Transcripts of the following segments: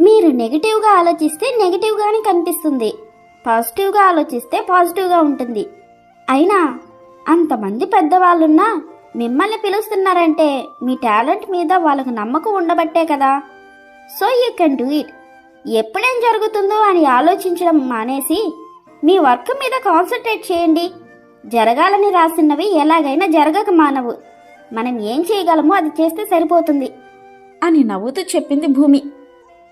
మీరు నెగిటివ్గా ఆలోచిస్తే నెగిటివ్గానే కనిపిస్తుంది. పాజిటివ్గా ఆలోచిస్తే పాజిటివ్గా ఉంటుంది. అయినా అంతమంది పెద్దవాళ్ళున్నా మిమ్మల్ని పిలుస్తున్నారంటే మీ టాలెంట్ మీద వాళ్ళకు నమ్మకం ఉండబట్టే కదా. So you can do it ఎప్పుడేం జరుగుతుందో అని ఆలోచించడం మానేసి మీ వర్క్ మీద కాన్సన్ట్రేట్ చేయండి. జరగాలని రాసినవి ఎలాగైనా జరగక మానవు. మనం ఏం చేయగలమో అది చేస్తే సరిపోతుంది. అని నవ్వుతూ చెప్పింది Bhumi.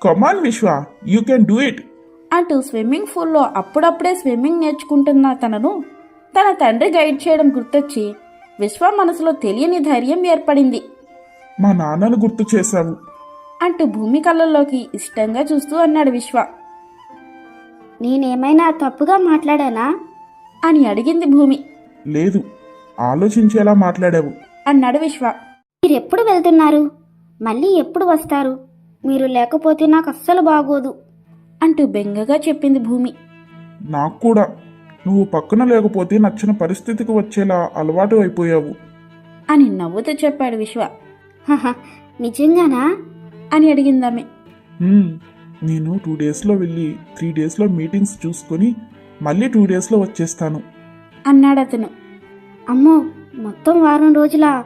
Come on Vishwa you can do it అంటూ స్విమ్మింగ్ పూల్లో అప్పుడప్పుడే స్విమ్మింగ్ నేర్చుకుంటున్న తనను తన తండ్రి గైడ్ చేయడం గుర్తొచ్చి విశ్వ మనసులో తెలియని ధైర్యం ఏర్పడింది. మా నాన్నను గుర్తు చేశావు. అంటూ భూమి కళ్ళల్లోకి ఇష్టంగా చూస్తూ అన్నాడు విశ్వ. నేనేమైనా తప్పుగా మాట్లాడానా? అని అడిగింది భూమి. లేదు ఆలోచించేలా మాట్లాడావు. అన్నాడు విశ్వ. మీరెప్పుడు వెళ్తున్నారు? మళ్ళీ ఎప్పుడు వస్తారు? మీరు లేకపోతే నాకు అస్సలు బాగోదు అంటూ బెంగగా చెప్పింది భూమి. నాకు కూడా నువ్వు పక్కన లేకపోతే నచ్చిన పరిస్థితికి వచ్చేలా అలవాటు అయిపోయావు. అని నవ్వుతూ చెప్పాడు విశ్వ. హహ, నిజంగానా? అని అడిగిందామె. "హ్మ్, నేను టూ డేస్లో వెళ్ళి త్రీ డేస్లో మీటింగ్స్ చూసుకొని మళ్ళీ టూ డేస్లో వచ్చేస్తాను. అన్నాడతను అమ్మో మొత్తం వారం రోజులా?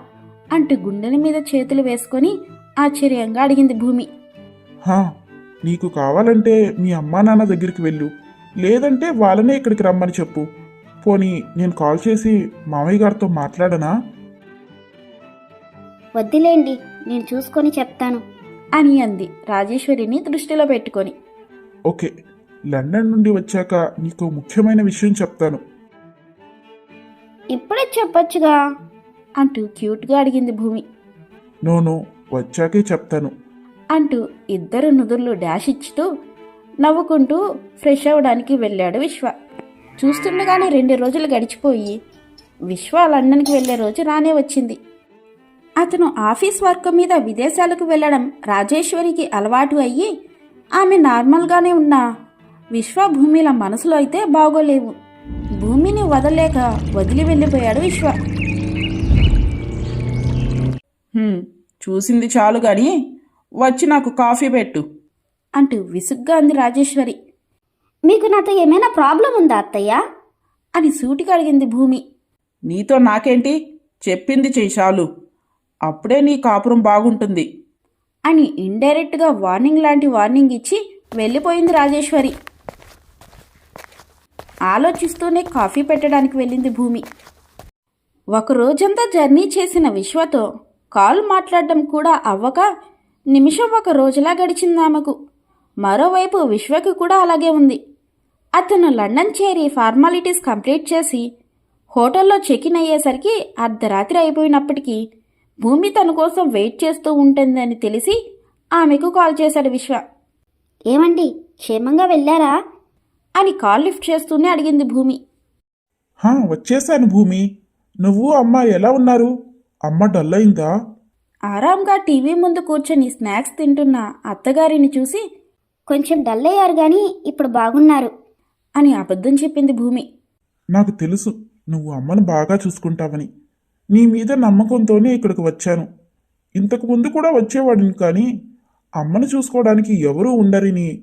అంటూ గుండెల మీద చేతులు వేసుకొని ఆశ్చర్యంగా అడిగింది భూమి. హా నీకు కావాలంటే మీ అమ్మా నాన్న దగ్గరికి వెళ్ళు. లేదంటే వాళ్ళనే ఇక్కడికి రమ్మని చెప్పు. పోనీ నేను కాల్ చేసి మామయ్య గారితో మాట్లాడనా? వద్దులేండి నేను చూసుకొని చెప్తాను. అని అంది రాజేశ్వరిని దృష్టిలో పెట్టుకొని. ఓకే లండన్ నుండి వచ్చాక నీకు ముఖ్యమైన విషయం చెప్తాను. ఇప్పుడే చెప్పొచ్చుగా. అంటూ క్యూట్గా అడిగింది భూమి. నోను వచ్చాకే చెప్తాను. అంటూ ఇద్దరు నుదుర్లు డాష్ ఇచ్చుతూ నవ్వుకుంటూ ఫ్రెష్ అవ్వడానికి వెళ్ళాడు విశ్వ. చూస్తుండగానే రెండు రోజులు గడిచిపోయి విశ్వ లండన్కి వెళ్ళే రోజు రానే వచ్చింది. అతను ఆఫీస్ వర్క్ మీద విదేశాలకు వెళ్ళడం రాజేశ్వరికి అలవాటు అయ్యి ఆమె నార్మల్గానే ఉన్న విశ్వ భూమిల మనసులో అయితే బాగోలేవు. భూమిని వదలేక వదిలి వెళ్ళిపోయాడు విశ్వ. చూసింది చాలు కానీ వచ్చి నాకు కాఫీ పెట్టు. అంటూ విసుగ్గా అంది రాజేశ్వరి. మీకు నాతో ఏమైనా ప్రాబ్లం ఉందా అత్తయ్య? అని సూటిగా అడిగింది భూమి. నీతో నాకేంటి? చెప్పింది చెయ్యి చాలు. అప్పుడే నీ కాపురం బాగుంటుంది. అని ఇండైరెక్ట్గా వార్నింగ్ లాంటి వార్నింగ్ ఇచ్చి వెళ్ళిపోయింది రాజేశ్వరి. ఆలోచిస్తూనే కాఫీ పెట్టడానికి వెళ్ళింది భూమి. ఒక రోజంతా జర్నీ చేసిన విశ్వతో కాల్ మాట్లాడడం కూడా అవ్వక నిమిషం ఒక రోజులా గడిచింది ఆమెకు మరోవైపు విశ్వకి కూడా అలాగే ఉంది. అతను లండన్ చేరి ఫార్మాలిటీస్ కంప్లీట్ చేసి హోటల్లో చెక్ ఇన్ అయ్యేసరికి అర్ధరాత్రి అయిపోయినప్పటికీ భూమి తన కోసం వెయిట్ చేస్తూ ఉంటుందని తెలిసి ఆమెకు కాల్ చేశాడు విశ్వ. ఏమండి క్షేమంగా వెళ్ళారా? అని కాల్ లిఫ్ట్ చేస్తూనే అడిగింది భూమి. హా వచ్చేసాను భూమి. నువ్వు అమ్మ ఎలా ఉన్నారు? అమ్మ డల్ అయిందా? ఆరాంగా టీవీ ముందు కూర్చొని స్నాక్స్ తింటున్న అత్తగారిని చూసి కొంచెం డల్ అయ్యారు కానీ ఇప్పుడు బాగున్నారు అని అబద్ధం చెప్పింది భూమి. నాకు తెలుసు నువ్వు అమ్మను బాగా చూసుకుంటావని. నీ మీద నమ్మకంతోనే ఇక్కడికి వచ్చాను. ఇంతకు ముందు కూడా వచ్చేవాడిని కానీ అమ్మను చూసుకోవడానికి ఎవరూ ఉండరని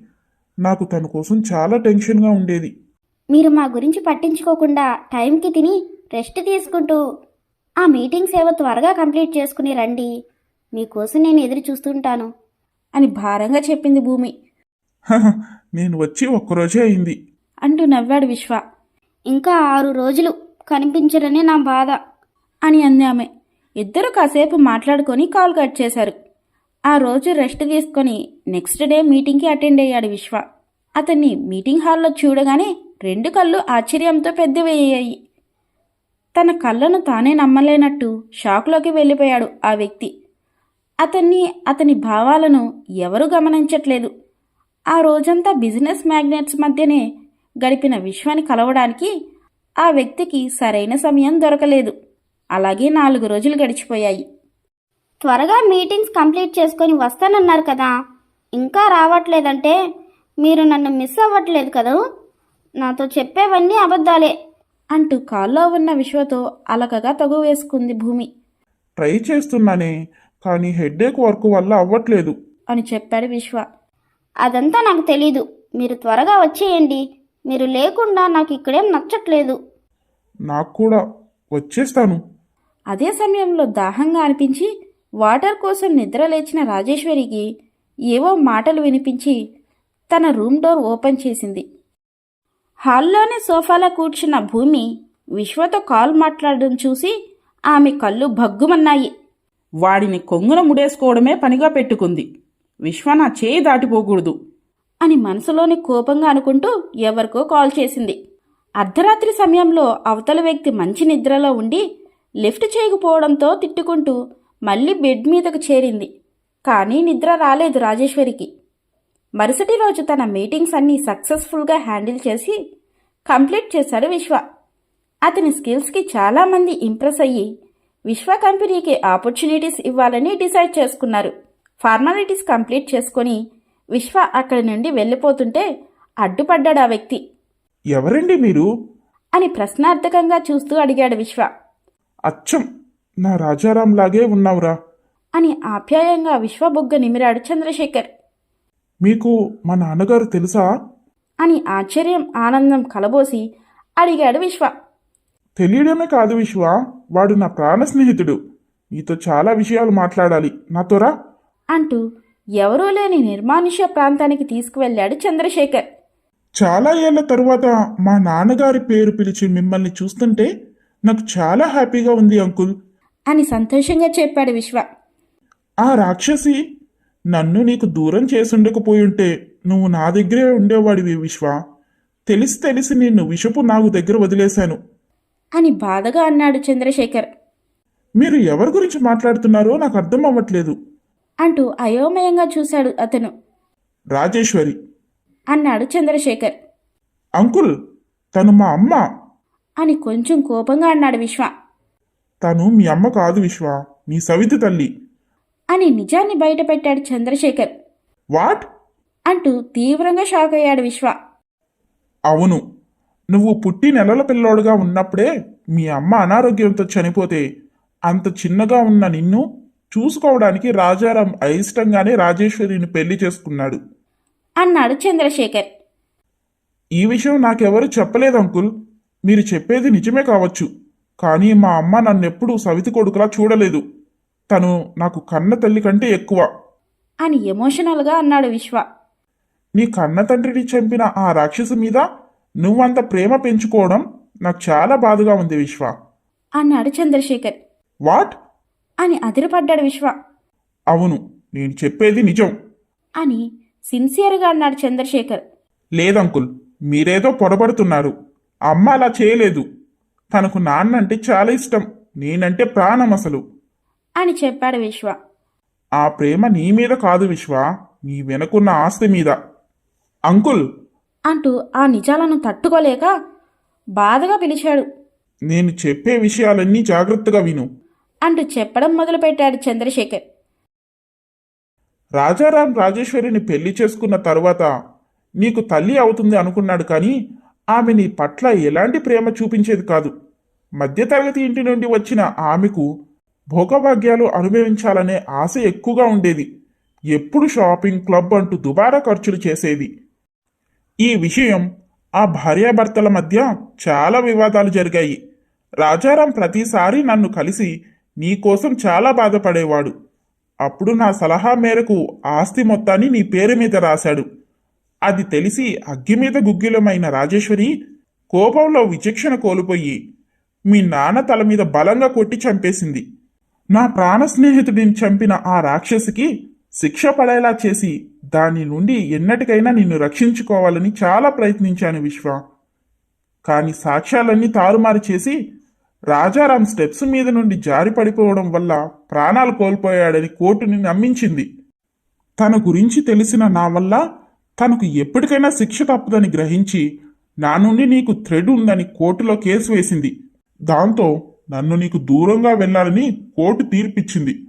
నాకు తన కోసం చాలా టెన్షన్గా ఉండేది. మీరు మా గురించి పట్టించుకోకుండా టైంకి తిని రెస్ట్ తీసుకుంటూ ఆ మీటింగ్స్ ఏవో త్వరగా కంప్లీట్ చేసుకుని రండి. మీకోసం నేను ఎదురు చూస్తుంటాను. అని భారంగా చెప్పింది భూమి. "హహ, నేను వచ్చి ఒక్కరోజే అయింది. అంటూ నవ్వాడు విశ్వ. ఇంకా ఆరు రోజులు కనిపించరనే నా బాధ. అని అంది ఆమె. ఇద్దరు కాసేపు మాట్లాడుకొని కాల్ కట్ చేశారు. ఆ రోజు రెస్ట్ తీసుకొని నెక్స్ట్ డే మీటింగ్కి అటెండ్ అయ్యాడు విశ్వ. అతన్ని మీటింగ్ హాల్లో చూడగానే రెండు కళ్ళు ఆశ్చర్యంతో పెద్దవయ్యాయి తన కళ్ళను తానే నమ్మలేనట్టు షాక్లోకి వెళ్ళిపోయాడు ఆ వ్యక్తి. అతన్ని అతని భావాలను ఎవరూ గమనించట్లేదు. ఆ రోజంతా బిజినెస్ మ్యాగ్నెట్స్ మధ్యనే గడిపిన విశ్వాన్ని కలవడానికి ఆ వ్యక్తికి సరైన సమయం దొరకలేదు. అలాగే నాలుగు రోజులు గడిచిపోయాయి. త్వరగా మీటింగ్స్ కంప్లీట్ చేసుకొని వస్తానన్నారు కదా. ఇంకా రావట్లేదంటే మీరు నన్ను మిస్ అవ్వట్లేదు కదా? నాతో చెప్పేవన్నీ అబద్ధాలే. అంటూ కాల్లో ఉన్న విశ్వతో అలకగా తగు వేసుకుంది భూమి. ట్రై చేస్తున్నానే కానీ హెడ్ఏక్ వర్క్ వల్ల అవ్వట్లేదు. అని చెప్పాడు విశ్వ. అదంతా నాకు తెలీదు. మీరు త్వరగా వచ్చేయండి. మీరు లేకుండా నాకు ఇక్కడేం నచ్చట్లేదు. నాకు కూడా వచ్చేస్తాను. అదే సమయంలో దాహంగా అనిపించి వాటర్ కోసం నిద్ర లేచిన రాజేశ్వరికి ఏవో మాటలు వినిపించి తన రూమ్ డోర్ ఓపెన్ చేసింది. హాల్లోనే సోఫాలో కూర్చున్న భూమి విశ్వతో కాల్ మాట్లాడడం చూసి ఆమె కళ్ళు భగ్గుమన్నాయి. వాడిని కొంగున ముడేసుకోవడమే పనిగా పెట్టుకుంది. విశ్వ నా చేయి దాటిపోకూడదు. అని మనసులోని కోపంగా అనుకుంటూ ఎవరికో కాల్ చేసింది. అర్ధరాత్రి సమయంలో అవతల వ్యక్తి మంచి నిద్రలో ఉండి లిఫ్ట్ చేయకపోవడంతో తిట్టుకుంటూ మళ్ళీ బెడ్ మీదకు చేరింది. కానీ నిద్ర రాలేదు రాజేశ్వరికి. మరుసటి రోజు తన మీటింగ్స్ అన్నీ సక్సెస్ఫుల్గా హ్యాండిల్ చేసి కంప్లీట్ చేశాడు విశ్వ. అతని స్కిల్స్కి చాలామంది ఇంప్రెస్ అయ్యి విశ్వ కంపెనీకి ఆపర్చునిటీస్ ఇవ్వాలని డిసైడ్ చేసుకున్నారు. ఫార్మాలిటీస్ కంప్లీట్ చేసుకొని విశ్వ అక్కడి నుండి వెళ్ళిపోతుంటే అడ్డుపడ్డాడు ఆ వ్యక్తి. ఎవరండి మీరు? అని ప్రశ్నార్థకంగా చూస్తూ అడిగాడు విశ్వ. అచ్చం నా రాజారాం లాగే ఉన్నావురా. అని ఆప్యాయంగా విశ్వ బుగ్గ నిమిరాడు చంద్రశేఖర్. మీకు మా నాన్నగారు తెలుసా? అని ఆశ్చర్యం ఆనందం కలబోసి అడిగాడు విశ్వ. తెలియడమే కాదు విశ్వ వాడు నా ప్రాణ స్నేహితుడు. నీతో చాలా విషయాలు మాట్లాడాలి. నాతోరా అంటూ ఎవరూ లేని నిర్మానుష్య ప్రాంతానికి తీసుకువెళ్ళాడు చంద్రశేఖర్. చాలా ఏళ్ళ తరువాత మా నాన్నగారి పేరు పిలిచి మిమ్మల్ని చూస్తుంటే నాకు చాలా హ్యాపీగా ఉంది అంకుల్. అని సంతోషంగా చెప్పాడు విశ్వ. ఆ రాక్షసి నన్ను నీకు దూరం చేసుండకపోయుంటే నువ్వు నా దగ్గరే ఉండేవాడివి విశ్వ. తెలిసి తెలిసి నిన్ను విషపు నాకు దగ్గర వదిలేశాను. అని బాధగా అన్నాడు చంద్రశేఖర్. మీరు ఎవరి గురించి మాట్లాడుతున్నారో నాకు అర్థం అవ్వట్లేదు. అంటూ అయోమయంగా చూశాడు అతను. రాజేశ్వరి. అన్నాడు చంద్రశేఖర్. అంకుల్ తను మా అమ్మ. అని కొంచెం కోపంగా అన్నాడు విశ్వ. తను మీ అమ్మ కాదు విశ్వ మీ సవితి తల్లి. అని నిజాన్ని బయటపెట్టాడు చంద్రశేఖర్. వాట్? అంటూ తీవ్రంగా షాక్ అయ్యాడు విశ్వ. అవును. నువ్వు పుట్టి నెలల పిల్లోడుగా ఉన్నప్పుడే మీ అమ్మ అనారోగ్యంతో చనిపోతే అంత చిన్నగా ఉన్న నిన్ను చూసుకోవడానికి రాజారాం అయిష్టంగానే రాజేశ్వరిని పెళ్ళి చేసుకున్నాడు. అన్నాడు చంద్రశేఖర్. ఈ విషయం నాకెవరు చెప్పలేదు అంకుల్. మీరు చెప్పేది నిజమే కావచ్చు. కానీ మా అమ్మ నన్నెప్పుడూ సవితి కొడుకులా చూడలేదు. తను నాకు కన్న తల్లి కంటే ఎక్కువ. అని ఎమోషనల్గా అన్నాడు విశ్వ. నీ కన్న తండ్రిని చంపిన ఆ రాక్షసు మీద నువ్వంత ప్రేమ పెంచుకోవడం నాకు చాలా బాధగా ఉంది విశ్వ. అన్నాడు చంద్రశేఖర్. వాట్? అని అదిరిపడ్డాడు విశ్వ. అవును నేను చెప్పేది నిజం. అని సిన్సియర్గా అన్నాడు చంద్రశేఖర్. లేదంకుల్ మీరేదో పొరబడుతున్నారు. అమ్మ అలా చేయలేదు. తనకు నాన్నంటే చాలా ఇష్టం. నేనంటే ప్రాణం అసలు. అని చెప్పాడు విశ్వ. ఆ ప్రేమ నీ మీద కాదు విశ్వ నీ వెనకున్న ఆస్తి మీద. అంకుల్! అంటూ ఆ నిజాలను తట్టుకోలేక బాధగా పిలిచాడు. నేను చెప్పే విషయాలన్నీ జాగ్రత్తగా విను. అంటూ చెప్పడం మొదలుపెట్టాడు చంద్రశేఖర్. రాజారాం రాజేశ్వరిని పెళ్ళి చేసుకున్న తరువాత నీకు తల్లి అవుతుంది అనుకున్నాడు కానీ ఆమె నీ పట్ల ఎలాంటి ప్రేమ చూపించేది కాదు. మధ్యతరగతి ఇంటి నుండి వచ్చిన ఆమెకు భోగభాగ్యాలు అనుభవించాలనే ఆశ ఎక్కువగా ఉండేది. ఎప్పుడు షాపింగ్ క్లబ్ అంటూ దుబారా ఖర్చులు చేసేది. ఈ విషయం ఆ భార్యాభర్తల మధ్య చాలా వివాదాలు జరిగాయి. రాజారాం ప్రతిసారి నన్ను కలిసి నీకోసం చాలా బాధపడేవాడు. అప్పుడు నా సలహా మేరకు ఆస్తి మొత్తాన్ని నీ పేరు మీద రాశాడు. అది తెలిసి అగ్గి మీద గుగ్గిలమైన రాజేశ్వరి కోపంలో విచక్షణ కోల్పోయి మీ నాన్న తల మీద బలంగా కొట్టి చంపేసింది. నా ప్రాణ స్నేహితుడిని చంపిన ఆ రాక్షసికి శిక్ష పడేలా చేసి దాని నుండి ఎన్నటికైనా నిన్ను రక్షించుకోవాలని చాలా ప్రయత్నించాను విశ్వ. కాని సాక్ష్యాలన్నీ తారుమారు చేసి రాజారాం స్టెప్స్ మీద నుండి జారి పడిపోవడం వల్ల ప్రాణాలు కోల్పోయాడని కోర్టుని నమ్మించింది. తన గురించి తెలిసిన నా వల్ల తనకు ఎప్పటికైనా శిక్ష తప్పదని గ్రహించి నా నుండి నీకు థ్రెడ్ ఉందని కోర్టులో కేసు వేసింది. దాంతో నన్ను నీకు దూరంగా వెళ్ళాలని కోర్టు తీర్పిచ్చింది.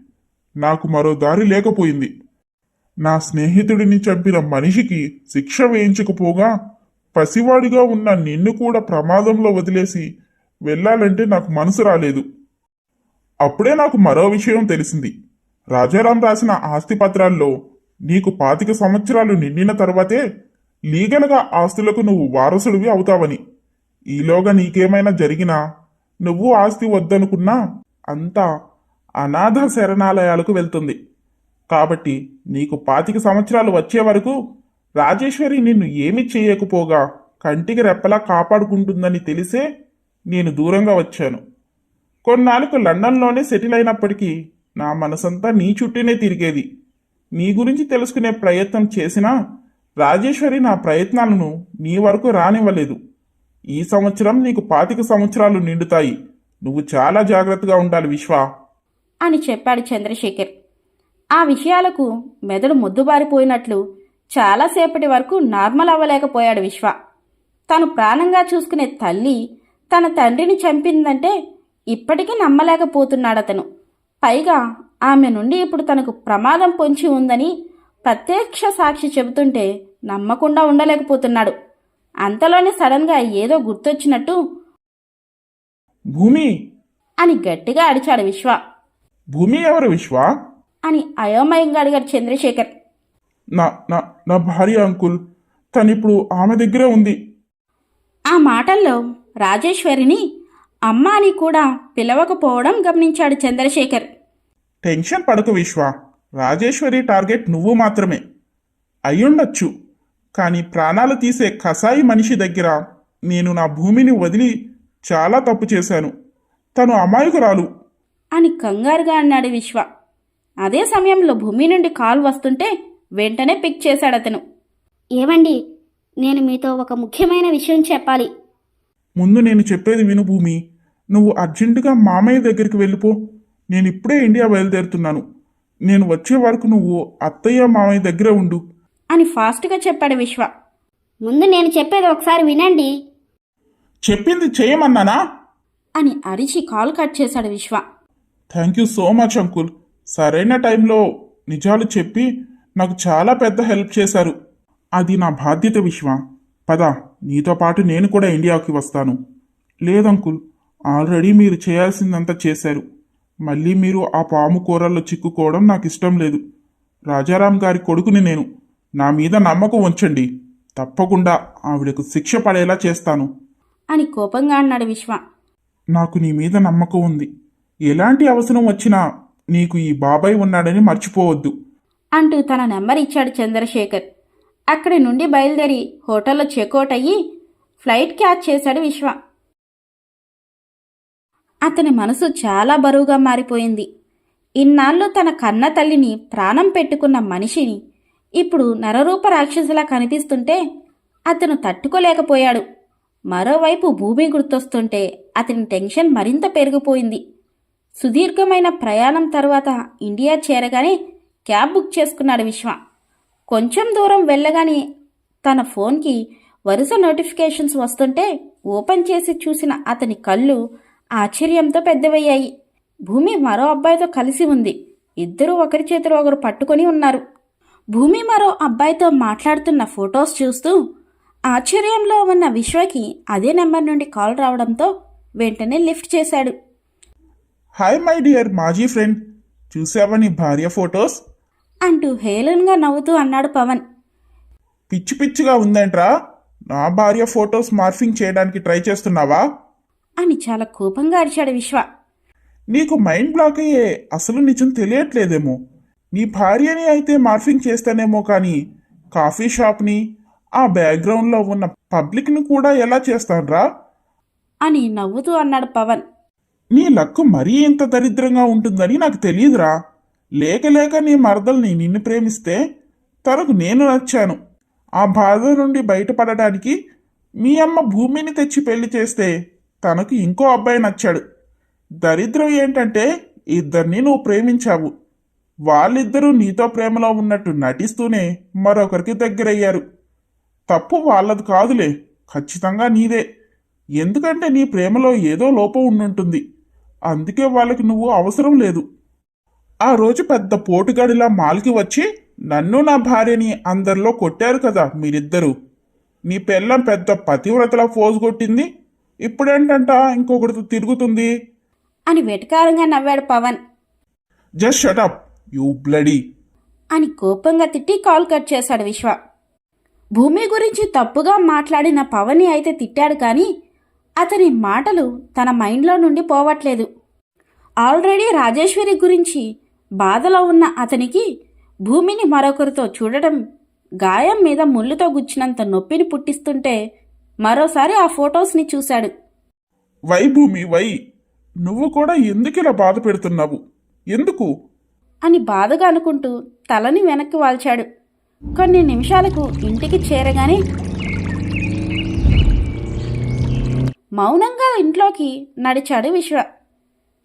నాకు మరో దారి లేకపోయింది. నా స్నేహితుడిని చంపిన మనిషికి శిక్ష వేయించకపోగా పసివాడిగా ఉన్న నిన్ను కూడా ప్రమాదంలో వదిలేసి వెళ్ళాలంటే నాకు మనసు రాలేదు. అప్పుడే నాకు మరో విషయం తెలిసింది. రాజారాం రాసిన ఆస్తి పత్రాల్లో నీకు పాతిక సంవత్సరాలు నిండిన తర్వాతే లీగల్గా ఆస్తులకు నువ్వు వారసుడివి అవుతావని. ఈలోగా నీకేమైనా జరిగినా నువ్వు ఆస్తి వద్దనుకున్నా అంతా అనాథ శరణాలయాలకు వెళ్తుంది. కాబట్టి నీకు పాతిక సంవత్సరాలు వచ్చే వరకు రాజేశ్వరి నిన్ను ఏమి చేయకపోగా కంటికి రెప్పలా కాపాడుకుంటుందని తెలిసే నేను దూరంగా వచ్చాను. కొన్నాళ్ళకు లండన్లోనే సెటిల్ అయినప్పటికీ నా మనసంతా నీ చుట్టూనే తిరిగేది. నీ గురించి తెలుసుకునే ప్రయత్నం చేసినా రాజేశ్వరి నా ప్రయత్నాలను నీ వరకు రానివ్వలేదు. ఈ సంవత్సరం నీకు పాతిక సంవత్సరాలు నిండుతాయి. నువ్వు చాలా జాగ్రత్తగా ఉండాలి విశ్వ. అని చెప్పాడు చంద్రశేఖర్. ఆ విషయాలకు మెదడు ముద్దుబారిపోయినట్లు చాలాసేపటి వరకు నార్మల్ అవ్వలేకపోయాడు విశ్వ. తను ప్రాణంగా చూసుకునే తల్లి తన తండ్రిని చంపిందంటే ఇప్పటికీ నమ్మలేకపోతున్నాడతను. పైగా ఆమె నుండి ఇప్పుడు తనకు ప్రమాదం పొంచి ఉందని ప్రత్యక్ష సాక్షి చెబుతుంటే నమ్మకుండా ఉండలేకపోతున్నాడు. అంతలోనే సడన్గా ఏదో గుర్తొచ్చినట్టు భూమి? అని గట్టిగా అడిచాడు విశ్వ. భూమి ఎవరు విశ్వ? అని అయోమయంగా అడిగాడు చంద్రశేఖర్. నా నా నా భార్య అంకుల్ తనిప్పుడు ఆమె దగ్గరే ఉంది. ఆ మాటల్లో రాజేశ్వరిని అమ్మ అని కూడా పిలవకపోవడం గమనించాడు చంద్రశేఖర్. టెన్షన్ పడకు విశ్వ. రాజేశ్వరి టార్గెట్ నువ్వు మాత్రమే. అయ్యుండొచ్చు. కానీ ప్రాణాలు తీసే కసాయి మనిషి దగ్గర నేను నా భూమిని వదిలి చాలా తప్పు చేశాను. తను అమాయకురాలు. అని కంగారుగా అన్నాడు విశ్వ. అదే సమయంలో భూమి నుండి కాల్ వస్తుంటే వెంటనే పిక్ చేశాడు అతను. ఏమండి నేను మీతో ఒక ముఖ్యమైన విషయం చెప్పాలి. ముందు నేను చెప్పేది విను భూమి. నువ్వు అర్జెంటుగా మామయ్య దగ్గరికి వెళ్ళిపో. నేను ఇప్పుడే ఇండియా బయలుదేరుతున్నాను. నేను వచ్చే వరకు నువ్వు అత్తయ్య మామయ్య దగ్గరే ఉండు. అని ఫాస్ట్గా చెప్పాడు విశ్వ. ముందు నేను చెప్పేది ఒకసారి వినండి. చెప్పింది చేయమన్నానా? అని అరిచి కాల్ కట్ చేశాడు Vishwa. Thank you so much uncle సరైన టైంలో నిజాలు చెప్పి నాకు చాలా పెద్ద హెల్ప్ చేశారు. అది నా బాధ్యత విశ్వ. పద నీతో పాటు నేను కూడా ఇండియాకి వస్తాను. లేదంకుల్ ఆల్రెడీ మీరు చేయాల్సిందంతా చేశారు. మళ్ళీ మీరు ఆ పాము కూరల్లో చిక్కుకోవడం నాకు ఇష్టం లేదు. రాజారాం గారి కొడుకుని నేను నా మీద నమ్మకం ఉంచండి. తప్పకుండా ఆవిడకు శిక్ష పడేలా చేస్తాను. అని కోపంగా అన్నాడు విశ్వ. నాకు నీ మీద నమ్మకం ఉంది. ఎలాంటి అవసరం వచ్చినా నీకు ఈ బాబాయ్ ఉన్నాడని మర్చిపోవద్దు. అంటూ తన నెంబర్ ఇచ్చాడు చంద్రశేఖర్. అక్కడి నుండి బయలుదేరి హోటల్లో చెక్అవుట్ అయ్యి ఫ్లైట్ క్యాచ్ చేశాడు విశ్వ. అతని మనసు చాలా బరువుగా మారిపోయింది. ఇన్నాళ్ళు తన కన్న తల్లిని ప్రాణం పెట్టుకున్న మనిషిని ఇప్పుడు నరరూప రాక్షసులా కనిపిస్తుంటే అతను తట్టుకోలేకపోయాడు. మరోవైపు భూమి గుర్తొస్తుంటే అతని టెన్షన్ మరింత పెరిగిపోయింది. సుదీర్ఘమైన ప్రయాణం తర్వాత ఇండియా చేరగానే క్యాబ్ బుక్ చేసుకున్నాడు విశ్వ. కొంచెం దూరం వెళ్ళగానే తన ఫోన్కి వరుస నోటిఫికేషన్స్ వస్తుంటే ఓపెన్ చేసి చూసిన అతని కళ్ళు ఆశ్చర్యంతో పెద్దవయ్యాయి. భూమి మరో అబ్బాయితో కలిసి ఉంది. ఇద్దరూ ఒకరి చేతులు ఒకరు పట్టుకొని ఉన్నారు. భూమి మరో అబ్బాయితో మాట్లాడుతున్న ఫొటోస్ చూస్తూ ఆశ్చర్యంలో ఉన్న విశ్వకి అదే నెంబర్ నుండి కాల్ రావడంతో వెంటనే లిఫ్ట్ చేశాడు. హాయ్ మై డియర్ మాజీ ఫ్రెండ్. చూసావా నీ భార్య ఫొటోస్? అంటూ హేళనగా నవ్వుతూ అన్నాడు పవన్. పిచ్చి పిచ్చిగా ఉందేంట్రా. నా భార్య ఫొటోస్ మార్ఫింగ్ చేయడానికి ట్రై చేస్తున్నావా? అని చాలా కోపంగా అరిచాడు విశ్వ. నీకు మైండ్ బ్లాక్ అయ్యే అసలు నిజం తెలియట్లేదేమో. నీ భార్యని అయితే మార్ఫింగ్ చేస్తానేమో కానీ కాఫీ షాప్ని ఆ బ్యాక్గ్రౌండ్లో ఉన్న పబ్లిక్ని కూడా ఎలా చేస్తాన్రా? అని నవ్వుతూ అన్నాడు పవన్. నీ లక్కు మరీ ఇంత దరిద్రంగా ఉంటుందని నాకు తెలియదురా లేక లేక నీ మరదల్ని నిన్ను ప్రేమిస్తే తనకు నేను నచ్చాను. ఆ బాధ నుండి బయటపడడానికి మీ అమ్మ భూమిని తెచ్చి పెళ్ళి చేస్తే తనకు ఇంకో అబ్బాయి నచ్చాడు. దరిద్రం ఏంటంటే ఇద్దరిని నువ్వు ప్రేమించావు. వాళ్ళిద్దరూ నీతో ప్రేమలో ఉన్నట్టు నటిస్తూనే మరొకరికి దగ్గరయ్యారు. తప్పు వాళ్ళది కాదులే ఖచ్చితంగా నీదే. ఎందుకంటే నీ ప్రేమలో ఏదో లోపం ఉండుంటుంది. అందుకే వాళ్ళకి నువ్వు అవసరం లేదు. ఆ రోజు పెద్ద పోటుగాడిలా మాల్కి వచ్చి నన్ను నా భార్యని అందరిలో కొట్టారు కదా మీరిద్దరూ. నీ పెళ్ళం పెద్ద పతివ్రతలా ఫోజు కొట్టింది. ఇప్పుడేంటంట ఇంకొకరితో తిరుగుతుంది? అని వెటకారంగా నవ్వాడు Pavan. Just shut up. You bloody అని కోపంగా తిట్టి కాల్ కట్ చేశాడు విశ్వ. భూమి గురించి తప్పుగా మాట్లాడిన పవన్ని అయితే తిట్టాడు కానీ అతని మాటలు తన మైండ్లో నుండి పోవట్లేదు. ఆల్రెడీ రాజేశ్వరి గురించి బాధలో ఉన్న అతనికి భూమిని మరొకరితో చూడటం గాయం మీద ముళ్ళుతో గుచ్చినంత నొప్పిని పుట్టిస్తుంటే మరోసారి ఆ ఫొటోస్ని చూశాడు. వై భూమి వై. నువ్వు కూడా ఎందుకు ఇలా బాధ పెడుతున్నావు? ఎందుకు? అని బాధగా అనుకుంటూ తలని వెనక్కి వాల్చాడు. కొన్ని నిమిషాలకు ఇంటికి చేరగానే మౌనంగా ఇంట్లోకి నడిచాడు విశ్వ.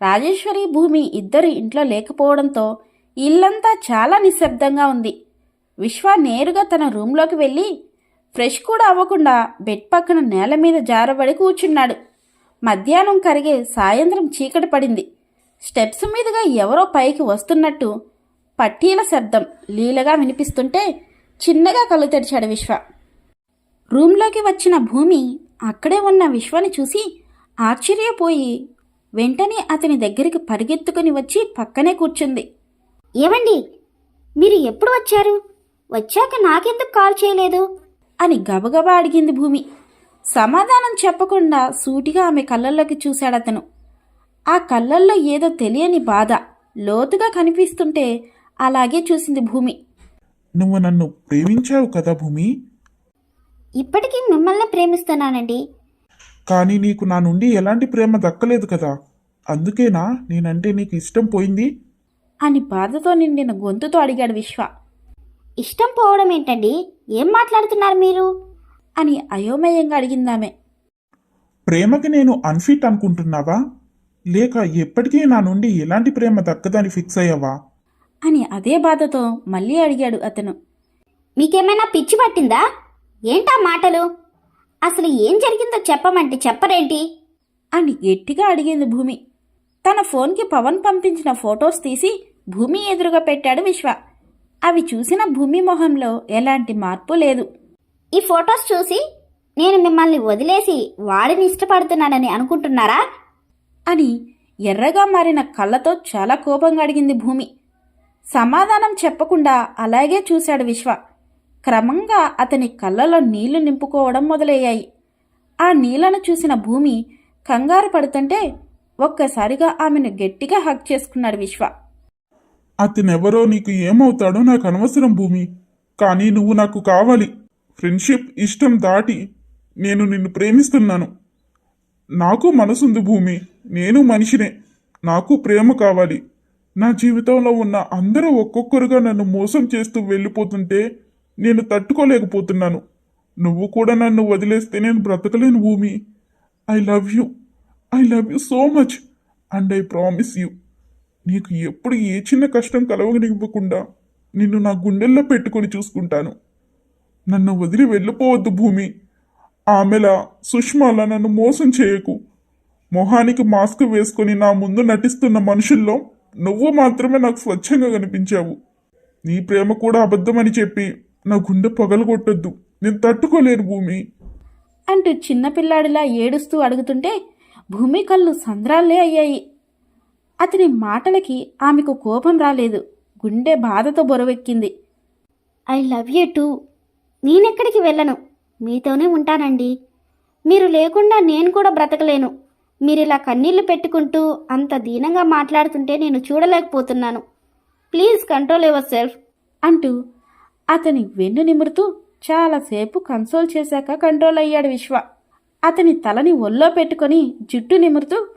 రాజేశ్వరి భూమి ఇద్దరు ఇంట్లో లేకపోవడంతో ఇల్లంతా చాలా నిశ్శబ్దంగా ఉంది. విశ్వ నేరుగా తన రూంలోకి వెళ్ళి ఫ్రెష్ కూడా అవ్వకుండా బెడ్ పక్కన నేల మీద జారబడి కూర్చున్నాడు. మధ్యాహ్నం కరిగే సాయంత్రం చీకటి పడింది. స్టెప్స్ మీదుగా ఎవరో పైకి వస్తున్నట్టు పట్టీల శబ్దం లీలగా వినిపిస్తుంటే చిన్నగా కళ్ళు తెరిచాడు విశ్వ. రూంలోకి వచ్చిన భూమి అక్కడే ఉన్న విశ్వని చూసి ఆశ్చర్యపోయి వెంటనే అతని దగ్గరికి పరిగెత్తుకుని వచ్చి పక్కనే కూర్చుంది. ఏమండి మీరు ఎప్పుడు వచ్చారు? వచ్చాక నాకెందుకు కాల్ చేయలేదు? అని గబగబా అడిగింది భూమి. సమాధానం చెప్పకుండా సూటిగా ఆమె కళ్ళల్లోకి చూశాడతను. ఆ కళ్ళల్లో ఏదో తెలియని బాధ లోతుగా కనిపిస్తుంటే అలాగే చూసింది భూమి. నువ్వు నన్ను ప్రేమించావు కదా భూమి? ఇప్పటికీ మిమ్మల్ని ప్రేమిస్తున్నానండి. కానీ నీకు నా నుండి ఎలాంటి ప్రేమ దక్కలేదు కదా. అందుకేనా నేనంటే నీకు ఇష్టం పోయింది? అని బాధతో నిండిన గొంతుతో అడిగాడు విశ్వ. ఇష్టం పోవడం ఏంటండి? ఏం మాట్లాడుతున్నారు మీరు? అని అయోమయంగా అడిగిందామె. ప్రేమకి నేను అన్ఫిట్ అనుకుంటున్నావా? లేక ఎప్పటికీ నా నుండి ఎలాంటి ప్రేమ దక్కదని ఫిక్స్ అయ్యావా? అని అదే బాధతో మళ్ళీ అడిగాడు అతను. మీకేమైనా పిచ్చి పట్టిందా? ఏంటా మాటలు? అసలు ఏం జరిగిందో చెప్పమంటే చెప్పరేంటి? అని గట్టిగా అడిగింది భూమి. తన ఫోన్కి పవన్ పంపించిన ఫొటోస్ తీసి భూమి ఎదురుగా పెట్టాడు విశ్వ. అవి చూసిన భూమి మొహంలో ఎలాంటి మార్పు లేదు. ఈ ఫొటోస్ చూసి నేను మిమ్మల్ని వదిలేసి వాడిని ఇష్టపడుతున్నానని అనుకుంటున్నారా? అని ఎర్రగా మారిన కళ్ళతో చాలా కోపంగా అడిగింది భూమి. సమాధానం చెప్పకుండా అలాగే చూశాడు విశ్వ. క్రమంగా అతని కళ్ళలో నీళ్ళు నింపుకోవడం మొదలయ్యాయి. ఆ నీళ్ళను చూసిన భూమి కంగారు పడుతుంటే ఒక్కసారిగా ఆమెను గట్టిగా హక్ చేసుకున్నాడు విశ్వ. అతనెవరో నీకు ఏమవుతాడో నాకు అనవసరం భూమి. కానీ నువ్వు నాకు కావాలి. ఫ్రెండ్షిప్ ఇష్టం దాటి నేను నిన్ను ప్రేమిస్తున్నాను. నాకు మనసుంది భూమి. నేను మనిషినే. నాకు ప్రేమ కావాలి. నా జీవితంలో ఉన్న అందరూ ఒక్కొక్కరుగా నన్ను మోసం చేస్తూ వెళ్ళిపోతుంటే నేను తట్టుకోలేకపోతున్నాను. నువ్వు కూడా నన్ను వదిలేస్తే నేను బ్రతకలేను Bhumi. I love you I love you so much and I promise you నీకు ఎప్పుడు ఏ చిన్న కష్టం కలవనివ్వకుండా నిన్ను నా గుండెల్లో పెట్టుకొని చూసుకుంటాను. నన్ను వదిలి వెళ్ళిపోవద్దు భూమి. ఆమెలా సుష్మాలా నన్ను మోసం చేయకు. మొహానికి మాస్క్ వేసుకొని నా ముందు నటిస్తున్న మనుషుల్లో నువ్వు మాత్రమే నాకు స్వచ్ఛంగా కనిపించావు. నీ ప్రేమ కూడా అబద్ధమని చెప్పి నా గుండె పగలగొట్టొద్దు. నేను తట్టుకోలేను భూమి. అంటూ చిన్నపిల్లాడిలా ఏడుస్తూ అడుగుతుంటే భూమి కళ్ళు సంద్రాలే అయ్యాయి. అతని మాటలకి ఆమెకు కోపం రాలేదు. గుండె బాధతో బొరవెక్కింది. I love you too. నేనెక్కడికి వెళ్ళను? మీతోనే ఉంటానండి. మీరు లేకుండా నేను కూడా బ్రతకలేను. మీరు ఇలా కన్నీళ్ళు పెట్టుకుంటూ అంత దీనంగా మాట్లాడుతుంటే నేను చూడలేకపోతున్నాను. ప్లీజ్ కంట్రోల్ యువర్ సెల్ఫ్ అంటూ అతని వెన్ను నిమురుతూ చాలాసేపు కన్సోల్ చేశాక కంట్రోల్ అయ్యాడు విశ్వ. అతని తలని ఒళ్ళో పెట్టుకొని జుట్టు నిమురుతూ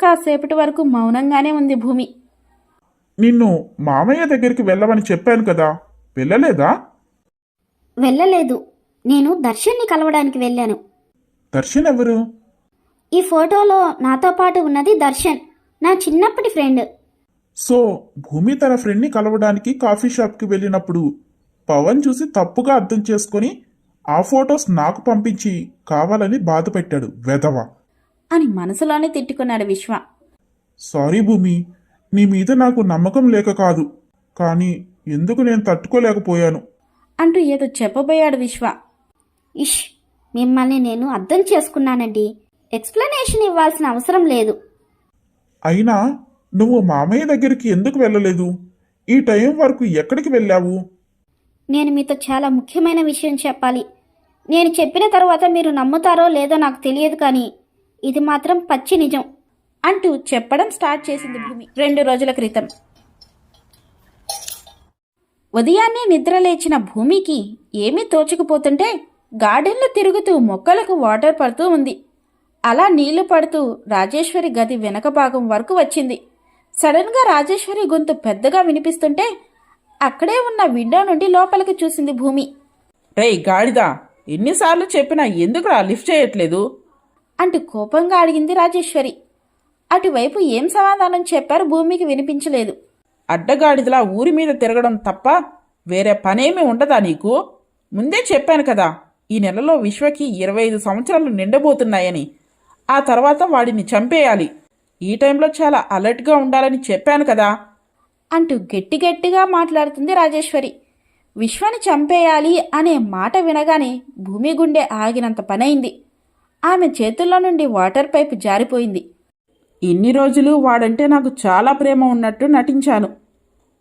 కాసేపటి వరకు మౌనంగానే ఉంది భూమి. నిన్ను మామయ్య దగ్గరికి వెళ్ళమని చెప్పాను కదా. వెళ్ళలేదా? వెళ్ళలేదు. నేను దర్శన్ని కలవడానికి వెళ్ళాను. దర్శన్ ఎవరు ఈ ఫోటోలో నాతో పాటు ఉన్నది దర్శన్ నా చిన్నప్పటి ఫ్రెండ్. సో భూమి తన ఫ్రెండ్ని కలవడానికి కాఫీ షాప్కి వెళ్ళినప్పుడు పవన్ చూసి తప్పుగా అర్థం చేసుకొని ఆ ఫొటోస్ నాకు పంపించి కావాలని బాధ పెట్టాడు వెధవ. అని మనసులోనే తిట్టుకున్నాడు విశ్వ. సారీ భూమి నీ మీద నాకు నమ్మకం లేక కాదు. కానీ ఎందుకు నేను తట్టుకోలేకపోయాను? అంటూ ఏదో చెప్పబోయాడు విశ్వ. ఇష్ మిమ్మల్ని నేను అర్థం చేసుకున్నానండి. ఎక్స్ప్లెనేషన్ ఇవ్వాల్సిన అవసరం లేదు. అయినా నువ్వు మామయ్య దగ్గరికి ఎందుకు వెళ్ళలేదు? ఈ టైం వరకు ఎక్కడికి వెళ్ళావు? నేను మీతో చాలా ముఖ్యమైన విషయం చెప్పాలి. నేను చెప్పిన తర్వాత మీరు నమ్ముతారో లేదో నాకు తెలియదు కానీ ఇది మాత్రం పచ్చి నిజం అంటూ చెప్పడం స్టార్ట్ చేసింది భూమి రెండు రోజుల క్రితం. ఉదయాన్నే నిద్రలేచిన భూమికి ఏమీ తోచకపోతుంటే గార్డెన్లో తిరుగుతూ మొక్కలకు వాటర్ పడుతూ ఉంది. అలా నీళ్ళు పడుతూ రాజేశ్వరి గది వెనక భాగం వరకు వచ్చింది. సడన్గా రాజేశ్వరి గొంతు పెద్దగా వినిపిస్తుంటే అక్కడే ఉన్న విండో నుండి లోపలికి చూసింది భూమి. రేయ్ గాడిదా ఎన్నిసార్లు చెప్పినా ఎందుకురా లిఫ్ట్ చేయట్లేదు? అంటూ కోపంగా అడిగింది రాజేశ్వరి. అటువైపు ఏం సమాధానం చెప్పారు భూమికి వినిపించలేదు. అడ్డగాడిదలా ఊరి మీద తిరగడం తప్ప వేరే పనేమీ ఉండదా నీకు? ముందే చెప్పాను కదా ఈ నెలలో విశ్వకి ఇరవై ఐదు సంవత్సరాలు నిండబోతున్నాయని. ఆ తర్వాత వాడిని చంపేయాలి. ఈ టైంలో చాలా అలర్ట్గా ఉండాలని చెప్పాను కదా. అంటూ గట్టి గట్టిగా మాట్లాడుతుంది రాజేశ్వరి. విశ్వని చంపేయాలి అనే మాట వినగానే భూమి గుండె ఆగినంత పనైంది. ఆమె చేతుల్లో నుండి వాటర్ పైప్ జారిపోయింది. ఇన్ని రోజులు వాడంటే నాకు చాలా ప్రేమ ఉన్నట్టు నటించాను.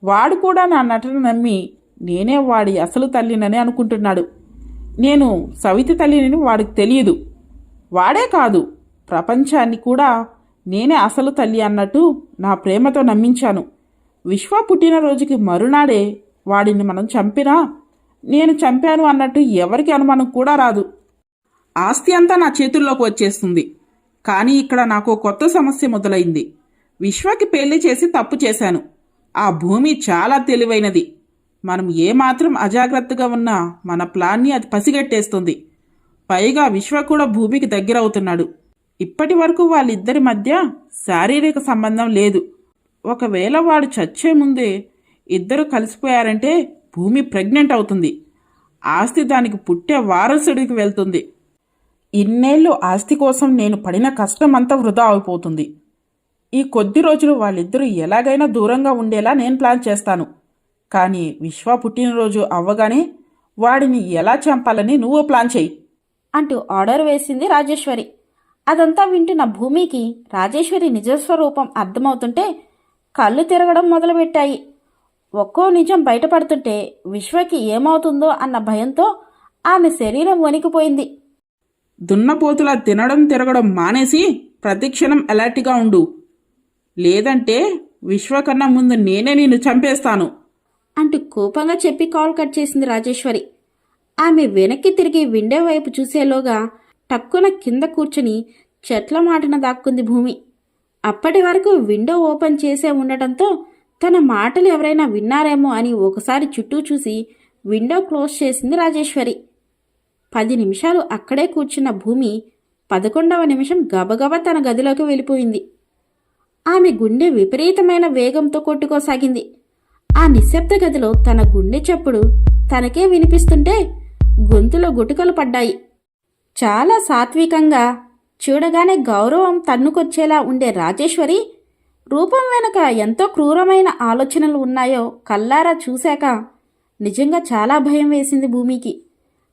వాడు కూడా నా నటన నమ్మి నేనే వాడి అసలు తల్లినని అనుకుంటున్నాడు. నేను సవితి తల్లిని వాడికి తెలియదు. వాడే కాదు. ప్రపంచాన్ని కూడా నేనే అసలు తల్లి అన్నట్టు నా ప్రేమతో నమ్మించాను. విశ్వ పుట్టినరోజుకి మరునాడే వాడిని మనం చంపినా నేను చంపాను అన్నట్టు ఎవరికి అనుమానం కూడా రాదు. ఆస్తి అంతా నా చేతుల్లోకి వచ్చేస్తుంది. కానీ ఇక్కడ నాకు కొత్త సమస్య మొదలైంది. విశ్వకి పెళ్ళి చేసి తప్పు చేశాను. ఆ భూమి చాలా తెలివైనది. మనం ఏమాత్రం అజాగ్రత్తగా ఉన్నా మన ప్లాన్ని అది పసిగట్టేస్తుంది. పైగా విశ్వ కూడా భూమికి దగ్గరవుతున్నాడు. ఇప్పటి వరకు వాళ్ళిద్దరి మధ్య శారీరక సంబంధం లేదు. ఒకవేళ వాడు చచ్చే ముందే ఇద్దరు కలిసిపోయారంటే భూమి ప్రెగ్నెంట్ అవుతుంది. ఆస్తి దానికి పుట్టే వారసుడికి వెళ్తుంది. ఇన్నేళ్ళు ఆస్తి కోసం నేను పడిన కష్టం అంతా వృధా అయిపోతుంది. ఈ కొద్ది రోజులు వాళ్ళిద్దరూ ఎలాగైనా దూరంగా ఉండేలా నేను ప్లాన్ చేస్తాను. కానీ విశ్వ పుట్టినరోజు అవ్వగానే వాడిని ఎలా చంపాలని నువ్వు ప్లాన్ చేయి. అంటూ ఆర్డర్ వేసింది రాజేశ్వరి. అదంతా వింటున్న భూమికి రాజేశ్వరి నిజస్వరూపం అర్థమవుతుంటే కళ్ళు తిరగడం మొదలుపెట్టాయి. ఒక్కో నిజం బయటపడుతుంటే విశ్వకి ఏమవుతుందో అన్న భయంతో ఆమె శరీరం వణికిపోయింది. దున్నపోతులా తినడం తిరగడం మానేసి ప్రతిక్షణం అలర్ట్గా ఉండు. లేదంటే విశ్వ కన్నా ముందు నేనే నిన్ను చంపేస్తాను. అంటూ కోపంగా చెప్పి కాల్ కట్ చేసింది రాజేశ్వరి. ఆమె వెనక్కి తిరిగి విండో వైపు చూసేలోగా టక్కున కింద కూర్చుని చెట్ల మాటన దాక్కుంది భూమి. అప్పటి వరకు విండో ఓపెన్ చేసే ఉండటంతో తన మాటలు ఎవరైనా విన్నారేమో అని ఒకసారి చుట్టూ చూసి విండో క్లోజ్ చేసింది రాజేశ్వరి. పది నిమిషాలు అక్కడే కూర్చున్న భూమి పదకొండవ నిమిషం గబగబా తన గదిలోకి వెళ్ళిపోయింది. ఆమె గుండె విపరీతమైన వేగంతో కొట్టుకోసాగింది. ఆ నిశ్శబ్ద గదిలో తన గుండె చప్పుడు తనకే వినిపిస్తుంటే గొంతులో గుటుకలు పడ్డాయి. చాలా సాత్వికంగా చూడగానే గౌరవం తన్నుకొచ్చేలా ఉండే రాజేశ్వరి రూపం వెనుక ఎంతో క్రూరమైన ఆలోచనలు ఉన్నాయో కల్లారా చూశాక నిజంగా చాలా భయం వేసింది భూమికి.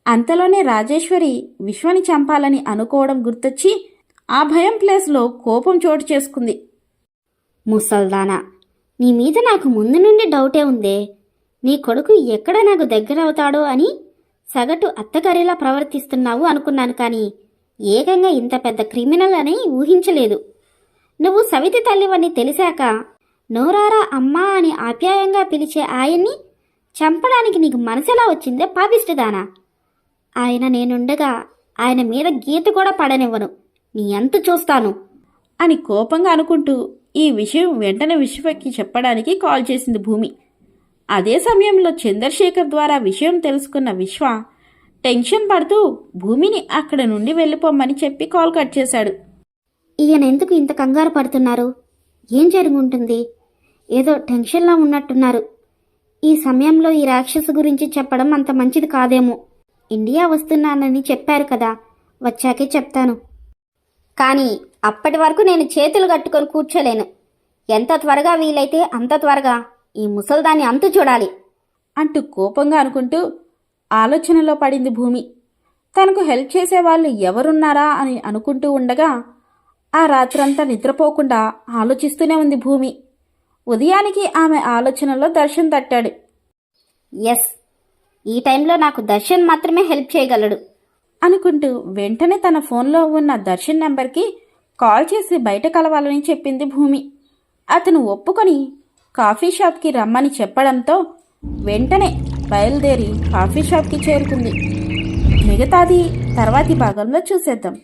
అంతలోనే రాజేశ్వరి విశ్వని చంపాలని అనుకోవడం గుర్తొచ్చి ఆ భయం ప్లేస్లో కోపం చోటు చేసుకుంది. ముసల్దానా నీ మీద నాకు ముందు నుండి డౌటే ఉందే. నీ కొడుకు ఎక్కడ నాకు దగ్గర అవుతాడో అని సగటు అత్తగారిలా ప్రవర్తిస్తున్నావు అనుకున్నాను కానీ ఏకంగా ఇంత పెద్ద క్రిమినల్ అని ఊహించలేదు. నువ్వు సవితి తల్లివని తెలిసాక నోరారా అమ్మా అని ఆప్యాయంగా పిలిచే ఆయన్ని చంపడానికి నీకు మనసులా వచ్చిందే పాపిష్టదానా? ఆయన నేనుండగా ఆయన మీద గీత కూడా పడనివ్వను. నీ ఎంత చూస్తాను. అని కోపంగా అనుకుంటూ ఈ విషయం వెంటనే విశ్వకి చెప్పడానికి కాల్ చేసింది భూమి. అదే సమయంలో చంద్రశేఖర్ ద్వారా విషయం తెలుసుకున్న విశ్వ టెన్షన్ పడుతూ భూమిని అక్కడ నుండి వెళ్ళిపోమ్మని చెప్పి కాల్ కట్ చేశాడు. ఈయన ఎందుకు ఇంత కంగారు పడుతున్నారు? ఏం జరుగుంటుంది? ఏదో టెన్షన్లో ఉన్నట్టున్నారు. ఈ సమయంలో ఈ రాక్షసు గురించి చెప్పడం అంత మంచిది కాదేమో. ఇండియా వస్తున్నానని చెప్పారు కదా వచ్చాకే చెప్తాను. కానీ అప్పటి వరకు నేను చేతులు కట్టుకొని కూర్చోలేను. ఎంత త్వరగా వీలైతే అంత త్వరగా ఈ ముసల్దాన్ని అంతు చూడాలి. అంటూ కోపంగా అనుకుంటూ ఆలోచనలో పడింది భూమి. తనకు హెల్ప్ చేసేవాళ్ళు ఎవరున్నారా అని అనుకుంటూ ఉండగా ఆ రాత్రంతా నిద్రపోకుండా ఆలోచిస్తూనే ఉంది భూమి. ఉదయానికి ఆమె ఆలోచనలో దర్శన్ తట్టాడు. ఎస్ ఈ టైంలో నాకు దర్శన్ మాత్రమే హెల్ప్ చేయగలడు. అనుకుంటూ వెంటనే తన ఫోన్లో ఉన్న దర్శన్ నెంబర్కి కాల్ చేసి బయట కలవాలని చెప్పింది భూమి. అతను ఒప్పుకొని కాఫీ షాప్కి రమ్మని చెప్పడంతో వెంటనే బయలుదేరి కాఫీ షాప్కి చేరుకుంది. మిగతాది తర్వాతి భాగంలో చూసేద్దాం.